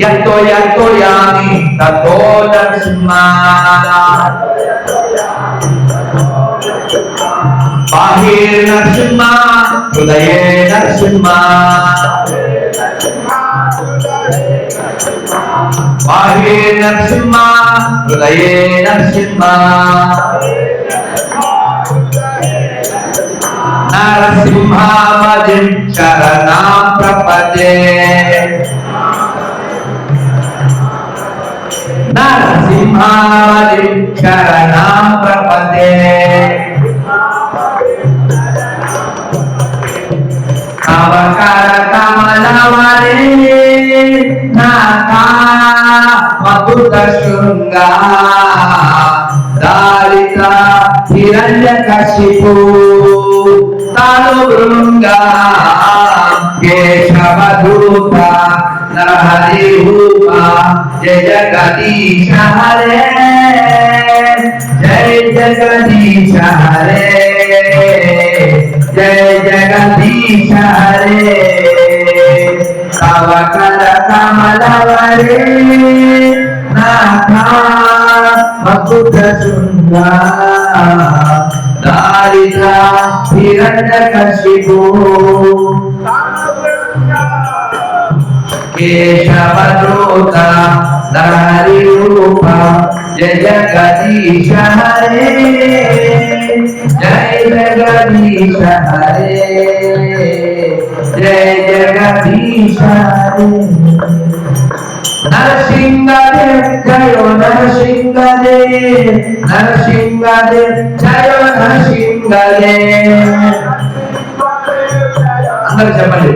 యతో యతో యామి తతో నరసింహ బాహ్యే నరసింహ హృదయే నరసింహ బాహ్యే నరసింహ హృదయే నరసింహ నరసింహామజిం శరణా ప్రపదే నరసింహాది శరణా ప్రపదే అవకర కమలవరే నాథా మధుర శృంగా దారిత హిరణ్య కశిపు తను బృంగా కేశవధూత నరహరి రూప జయ జగదీశ హరే జయ జగదీశ హరే జయ జగదీశ హరే తవ కల కమలవరే నాథ మకుట శృంగా దారిద్ర హిరణ్య కశిపు కేశవదూత నరహరి రూప జయ జగదీశ హరే జయ జగదీశ హరే జయ జగదీశ హరే నరసింహదే జయ నరసింహదే నరసింహదే జయ నరసింహదే అందరూ చెప్పండి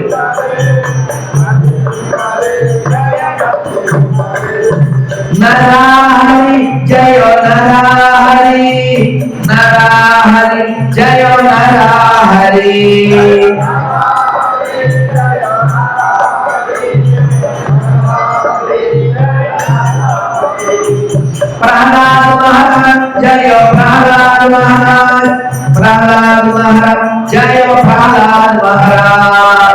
నరహరి జయ నరహరి నరహరి జయ నరహరి ప్రహ్లాద మహారాజ్ జయ ప్రహ్లాద మహారాజ్ ప్రహ్లాద మహారాజ్ జయ ప్రహ్లాద మహారాజ్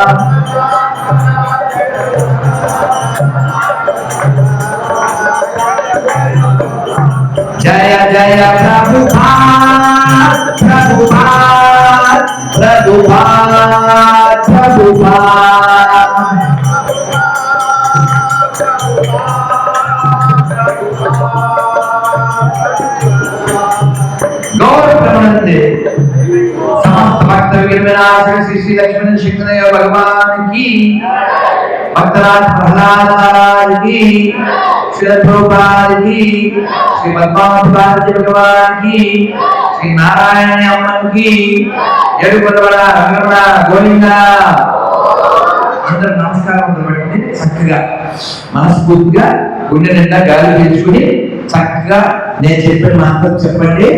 గౌరవంతే సమస్త భక్త వీరవినాశ శ్రీ శ్రీ లక్ష్మణ శంకరయ్య భగవానికి భక్తనాథ్ ప్రహ్లాద మహారాజ్కి శిలప్రభుపాదికి శ్రీ పద్మావతి భగవానికి శ్రీ నారాయణ అమ్మకి ఎడుకొండవడ గోవిందా అందరు నమస్కారం పెట్టండి చక్కగా మనస్ఫూర్తిగా గుండె నిండా గాలి పీల్చుకుని చక్కగా నేను చెప్పిన మాత్రం చెప్పండి.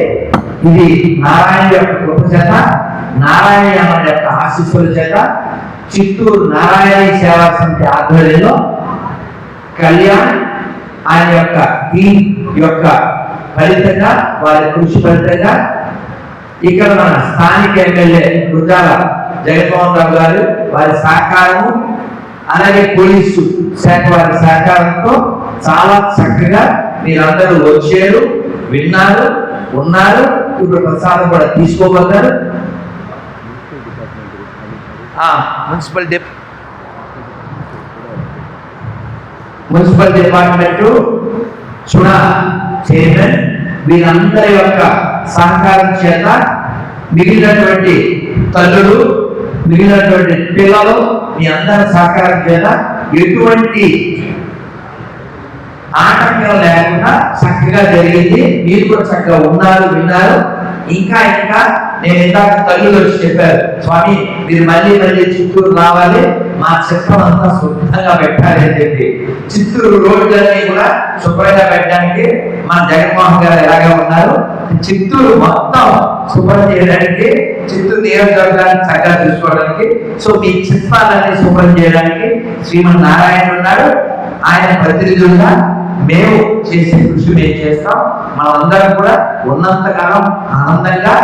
ఇది నారాయణ యొక్క కృప చేత నారాయణ యొక్క ఆశీస్సుల చేత చిత్తూరు నారాయణ సేవా సమితి ఆధ్వర్యంలో కళ్యాణ్ ఆయన యొక్క టీం యొక్క ఫలితంగా వారి కృషి ఫలితంగా ఇక్కడ మన స్థానిక ఎమ్మెల్యే గుజాల జగన్మోహన్ రావు గారు వారి సహకారము అలాగే పోలీసు శాఖ వారి సహకారంతో చాలా చక్కగా మీరందరూ వచ్చారు విన్నారు ఉన్నారు. ఇప్పుడు ప్రసాదం కూడా తీసుకోబోతారు. మున్సిపల్ డిప్ మున్సిపల్ డిపార్ట్మెంట్ చుడా చైర్మన్ వీరందరి యొక్క సహకారం చేత మిగిలినటువంటి తల్లుడు మిగిలినటువంటి పిల్లలు మీ అందరి సహకారం చేత ఎటువంటి ఆటంకం లేకుండా చక్కగా జరిగింది. మీరు కూడా చక్కగా ఉన్నారు విన్నారు. ఇంకా ఇంకా నేను ఇందాక తల్లులు వచ్చి చెప్పారు స్వామి మీరు మళ్ళీ మళ్ళీ చిత్తూరు రావాలి. మా చిత్రం అంతా శుభ్రంగా పెట్టాలి అని చెప్పి. చిత్తూరు రోడ్లన్నీ కూడా శుభ్రంగా పెట్టడానికి మన జగన్మోహన్ గారు ఎలాగా ఉన్నారు. చిత్తూరు మొత్తం శుభ్రం చేయడానికి చిత్తు నియోజకవర్గాన్ని చక్కగా చూసుకోవడానికి. సో మీ చిత్తాలని శుభ్రం చేయడానికి శ్రీమన్ నారాయణ ఉన్నాడు ఆయన ప్రతినిధులుగా మేము చేసే కృషి మేము చేస్తాం. మనమందరం కూడా ఉన్నంతకాలం ఆనందంగా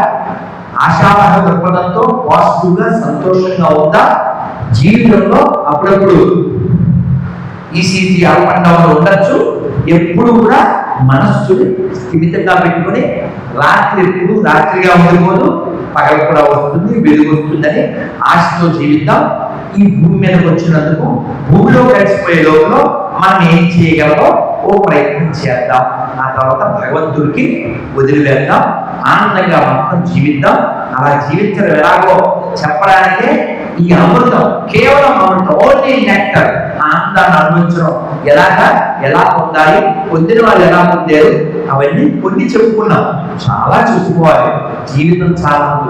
ఆశావాహ దృక్పథంతో పాజిటివ్గా సంతోషంగా ఉందా. జీవితంలో అప్పుడప్పుడు ఈసీజీ అప్ అండ్ డౌన్ ఉండొచ్చు. ఎప్పుడు కూడా మనస్సుని స్థిమితంగా పెట్టుకొని రాత్రి ఎప్పుడు రాత్రిగా ఉండిపోదు పగలు కూడా వస్తుంది వెలుగు వస్తుందని ఆశతో జీవిద్దాం. ఈ భూమి మీదకి వచ్చినందుకు భూమిలో కలిసిపోయే లోపల మనం ఏం చేయగలమో ఓ ప్రయత్నం చేద్దాం. ఆ తర్వాత భగవంతుడికి వదిలివేద్దాం. ఆనందంగా మొత్తం జీవిద్దాం. అలా జీవించడం ఎలాగో చెప్పడానికే ఈ అమృతం కేవలం అమృతం. ఓన్లీ నెక్టర్ ఆనందాన్ని అనుభవించడం ఎలాగా? ఎలా పొందాలి? పొందిన వాళ్ళు ఎలా పొందారు? అవన్నీ కొన్ని చెప్పుకున్నాం. చాలా చెప్పుకోవాలి జీవితం చాలా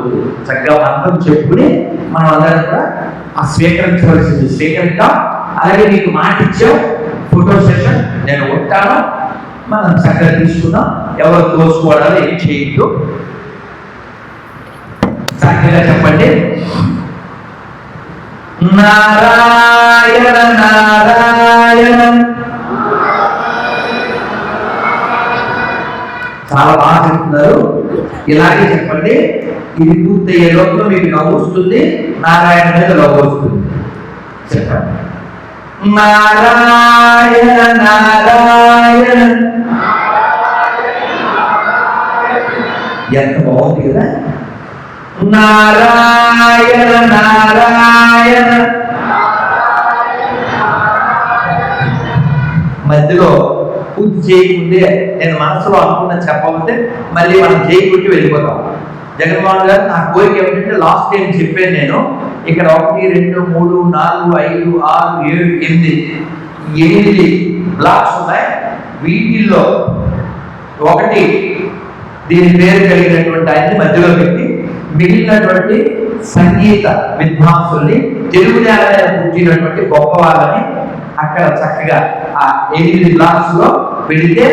చక్కగా అర్థం చెప్పుకుని మనం అందరం కూడా ఆ స్వీకరించవలసింది. స్వీకరిద్దాం. అలాగే మీకు మాట ఇచ్చాం. ఫోటో సెషన్ నేను ఉంటాను. మనం చక్కగా తీసుకుందాం. ఎవరు తోసుకోవడాలు ఏం చేయొద్దు. చక్కగా చెప్పండి. నారాయణ నారాయణ. చాలా బాగా చెప్తున్నారు. ఇలాగే చెప్పండి. ఇది పూర్తయ్యే లోపల మీకు నవ్వు వస్తుంది. నారాయణ మీద నవ్వు వస్తుంది. చెప్పండి. నారాయణ నారాయణ. ఎంత బాగుంది కదా. నారాయణ నారాయణ. మధ్యలో పూర్తి చేయకుండే నేను మనసులో అనుకున్న చెప్పకపోతే మళ్ళీ మనం చేయకుంటే వెళ్ళిపోతాం. జగన్మోహన్ గారు నా కోరిక ఏమిటంటే లాస్ట్ టైం చెప్పాను నేను ఇక్కడ ఒకటి రెండు మూడు నాలుగు ఐదు ఆరు ఏడు ఎనిమిది. ఎనిమిది బ్లాక్స్ ఉన్నాయి. వీటిల్లో ఒకటి దీని పేరు కలిగినటువంటి ఆయన్ని మధ్యలో పెట్టి మిగిలినటువంటి సంగీత విద్వాంసుల్ని తెలుగు నేల మీద పుట్టినటువంటి గొప్ప వాళ్ళని అక్కడ చక్కగా ఆ ఎనిమిది బ్లాక్స్లో పెడితే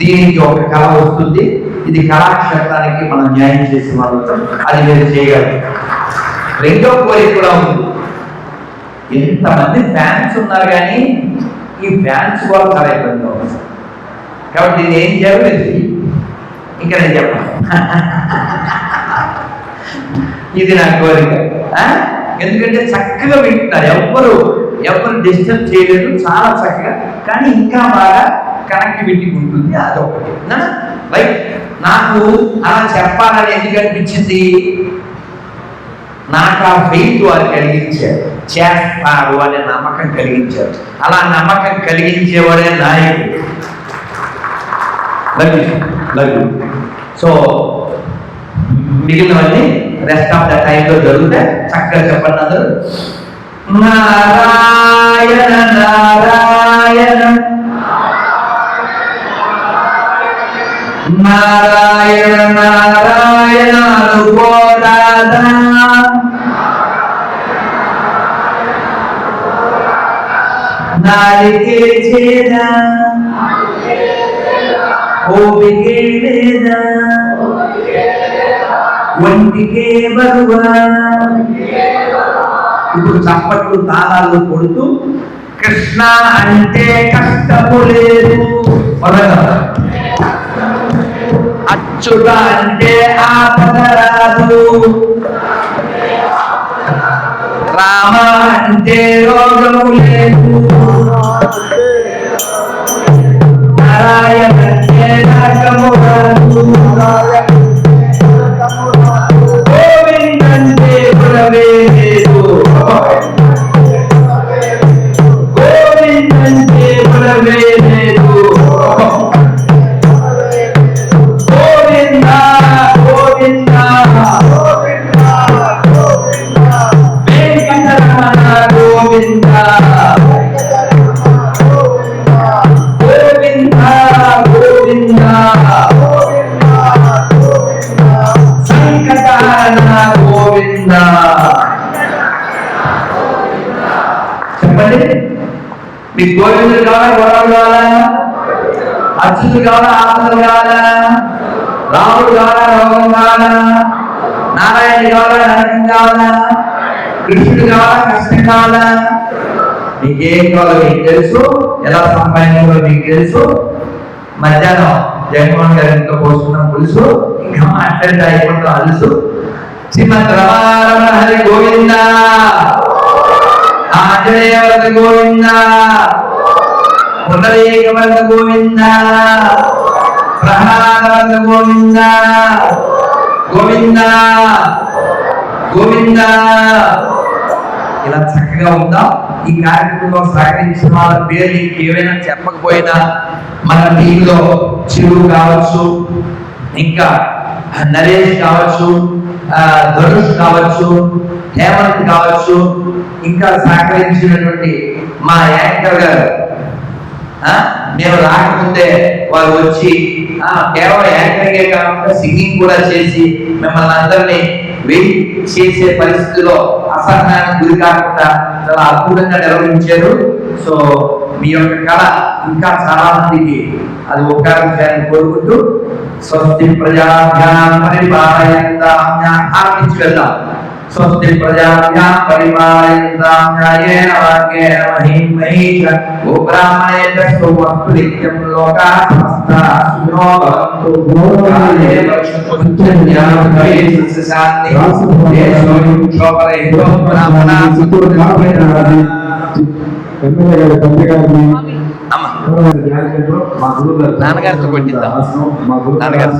దీనికి ఒక కళ వస్తుంది. ఇది కళాక్షేత్రానికి మనం న్యాయం చేసి వాళ్ళతో అది మీరు చేయగలం. రెండో కోరిక కూడా ఉంది. ఎంతమంది ఫ్యాన్స్ ఉన్నారు కానీ ఈ ఫ్యాన్స్ కూడా చాలా ఇబ్బందిగా ఉంది. కాబట్టి నేను ఏం చేయాలి ఇంకా నేను చెప్పాను. ఇది నా కోరిక. ఎందుకంటే చక్కగా వింటున్నారు. ఎవ్వరు ఎవరు డిస్టర్బ్ చేయలేదు. చాలా చక్కగా. కానీ ఇంకా బాగా కనెక్టివిటీ ఉంటుంది. అదొకటి రైట్ నాకు అలా చెప్పాలని ఎందుకు అనిపించింది? నాకు ఆ ఫెయిత్ వారు కలిగించారు. చేస్తారు అనే నమ్మకం కలిగించారు. అలా నమ్మకం కలిగించేవాడే నాయకుడు. లవ్ లవ్ సో మిగిలినవన్నీ రెస్ట్ ఆఫ్ ద టైంలో జరిగితే చక్కగా చెప్పండి అందరూ. నారాయణ నారాయణ. నారాయణ నారాయణ అనుకోరాదా నాలికే చేదా. ఓపికే లేదా ఒంటికే బరువా. ఇప్పుడు చప్పట్లు తాళాలు కొడుతూ కృష్ణ అంటే కష్టము లేదు. అచ్యుత అంటే ఆపద రాదు. రామ అంటే రోగము లేదు. నారాయణ గోవిందుడు కావాలా గొడవలు కావాలా అర్జునుడు కావాలా ఆపదలు కావాలా రాముడు కావాలా రోగం కావాలా నారాయణ కావాలా నరకం కావాలా కృష్ణుడు కావాలా కష్టం కావాలా నీకేం కావాలో మీకు తెలుసు ఎలా సంపాదించాలో మీకు తెలుసు. మధ్యాహ్నం జగన్మోహన్ గారి ఇంట్లో పోసుకున్న పులుసు ఇంకా మాట్లాడితే అయిపోతాం అలుసు. శ్రీమద్ రమారమణ హరి గోవిందా. ఆంజనేయ గోవిందా. పునరేక గోవింద ప్రహ్లాదవర్గ గోవింద. గోవింద. గోవింద. ఇలా చక్కగా ఉందాం? ఈ కార్యక్రమంలో సహకరించిన వాళ్ళ పేర్లు ఏమైనా చెప్పకపోయినా మన టీంలో చిరు కావచ్చు ఇంకా నరేష్ కావచ్చు ఆ, ధనుష్ కావచ్చు హేమంత్ కావచ్చు ఇంకా సహకరించినటువంటి మా యాంకర్ గారు నేను రాకముందే వారు వచ్చి కేవలం యాంకరింగే కాకుండా సింగింగ్ కూడా చేసి మిమ్మల్ని అందరినీ వెయిట్ చేసే పరిస్థితిలో అసహనానికి గురి కాకుండా చాలా అద్భుతంగా నిర్వహించారు. సో మీ యొక్క కళ ఇంకా చాలా మందికి అది ఉపకారం చేయాలని కోరుకుంటూ స్వస్తి ప్రజాభ్యాం పరిపాలయంతాం. జ్ఞాపించి వెళ్దాం. స్వస్తి ప్రజాభ్యాం పరిపాలయంతాం న్యాయేన వాక్యేన మహిం మహీష ఓ బ్రాహ్మణేభ్య సువస్తు నిత్యం లోకా సమస్తా సుఖినో భవంతు కాలే వర్షతు జ్ఞానమయే సస్యశాంతి దేశోయం క్షోభరహితో బ్రాహ్మణా చిత్తూరు కాపీ ఎమ్మెల్యే గారి తండ్రి గారిని నాన్నగారితో కొట్టిద్దాం. నాన్నగారు.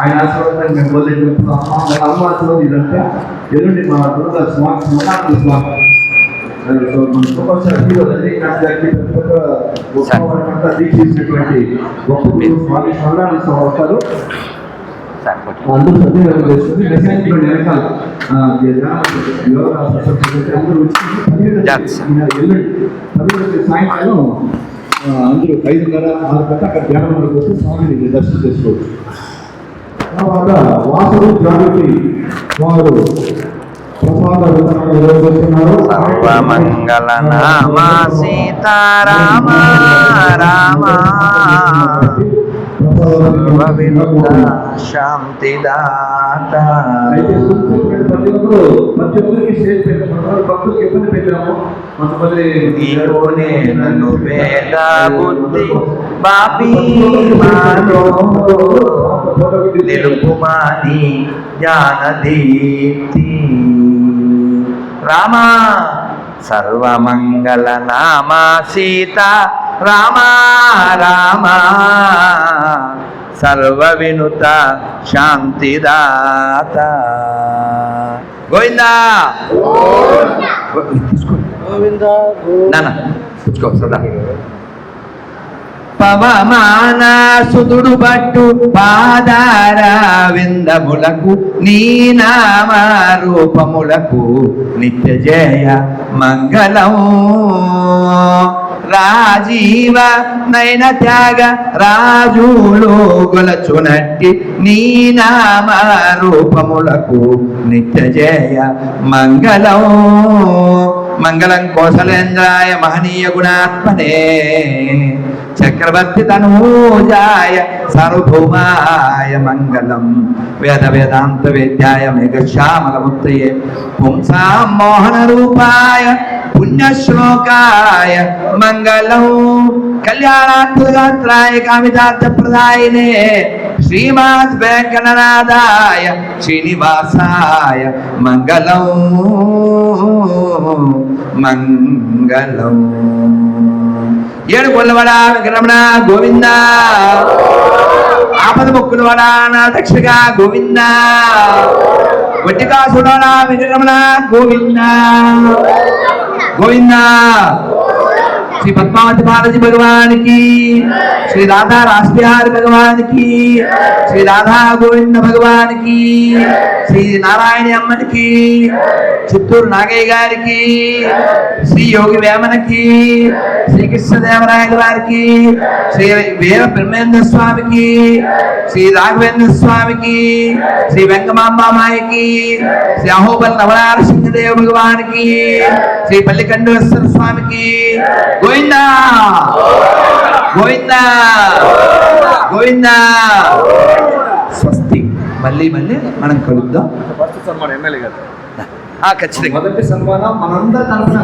ఆయన ఆశీర్వాదం మేము వదిలేస్తున్నాం అమ్మ ఆశీర్వాదం ఇదంతా. ఎల్లుండి మా గురువు గారు స్వామి స్మరణార్థ స్వామి సో మన సూపర్ స్టార్ హీరో రజనీకాంత్ గారికి ప్రతి ఒక్క గొప్పవారికంతా దీక్షించినటువంటి గొప్ప గురువు స్వామి స్మరణార్థ స్వామి వస్తారు. అందరూ సద్వినియోగం చేసుకుని మెసేజ్లో వెనకాల అందరూ వచ్చి సాయంకాలం అందరూ ఐదున్నర ఆరు గంటల అక్కడ ధ్యానం వరకు వస్తే స్వామిని దర్శనం చేసుకోవచ్చు. తర్వాత వాసుడు జాగృతి వారు సర్వమంగళ నామ సీతారామ రామ. సర్వ శాంతిదాత అయితే సూచించిన ప్రతి ఒక్కరు ప్రతి ఒక్కరికి స్టేజ్ పెట్టాము భక్తులకు ఇబ్బంది పెట్టాము కొంతమంది నన్ను వేద బుద్ధి మానో నిలుపుమాని రామ సర్వమంగళ నామ సీత. రామ రామ. సర్వ వినుత శాంతిదాత. గోవిందా. తీసుకో పుచ్చుకో సదా పవమాన సుదుడు బట్టు పాదార విందములకు నీ నామ రూపములకు నిత్య జయ మంగళం. రాజీవ నయన త్యాగ రాజులు గొలచునట్టి నీ నామ రూపములకు నిత్య జయ మంగళం. మంగళం కోసలేంద్రాయ మహనీయ గుణాత్మనే. చక్రవర్తి తనూజాయ సార్వభౌమాయ మంగళం. వేద వేదాంత వేద్యాయ మేఘశ్యామల ముత్తయే పుంసాం మోహన రూపాయ పుణ్యశ్లోకాయ మంగళం కళ్యాణాత్మగాత్రాయ కామితార్థ ప్రదాయినే శ్రీమాద్ వెంకటనాథాయ శ్రీనివాసాయ మంగళం మంగళం ఏడు కొల్లవడ విక్రమణ గోవింద ఆపద మొక్కులవడ నా దక్షగా గోవింద వట్టికాసుడవడ విక్రమణ గోవింద గోవింద శ్రీ పద్మావతి బాలాజీ భగవానికి శ్రీ రాధా రాసబిహారి భగవానికి శ్రీ రాధా గోవింద భగవానికి శ్రీ నారాయణ అమ్మనికి చిత్తూరు నాగయ్య గారికి శ్రీ యోగి వేమనకి శ్రీ కృష్ణదేవరాయల వారికి శ్రీ వీర బ్రహ్మేంద్ర స్వామికి శ్రీ రాఘవేంద్ర స్వామికి శ్రీ వెంకమాంబామాయికి శ్రీ అహోబల్ నవనారసింహదేవ భగవానికి శ్రీ పల్లికండేశ్వర స్వామికి గోవిందా గోవిందా! గోవిందా! స్వస్తి. మళ్ళీ మళ్ళీ మనం కలుద్దాం. ఫస్ట్ సన్మానం ఎమ్మెల్యే గారు. ఆ, ఖచ్చితంగా. మొదటి సన్మానం మనందరి తరఫున.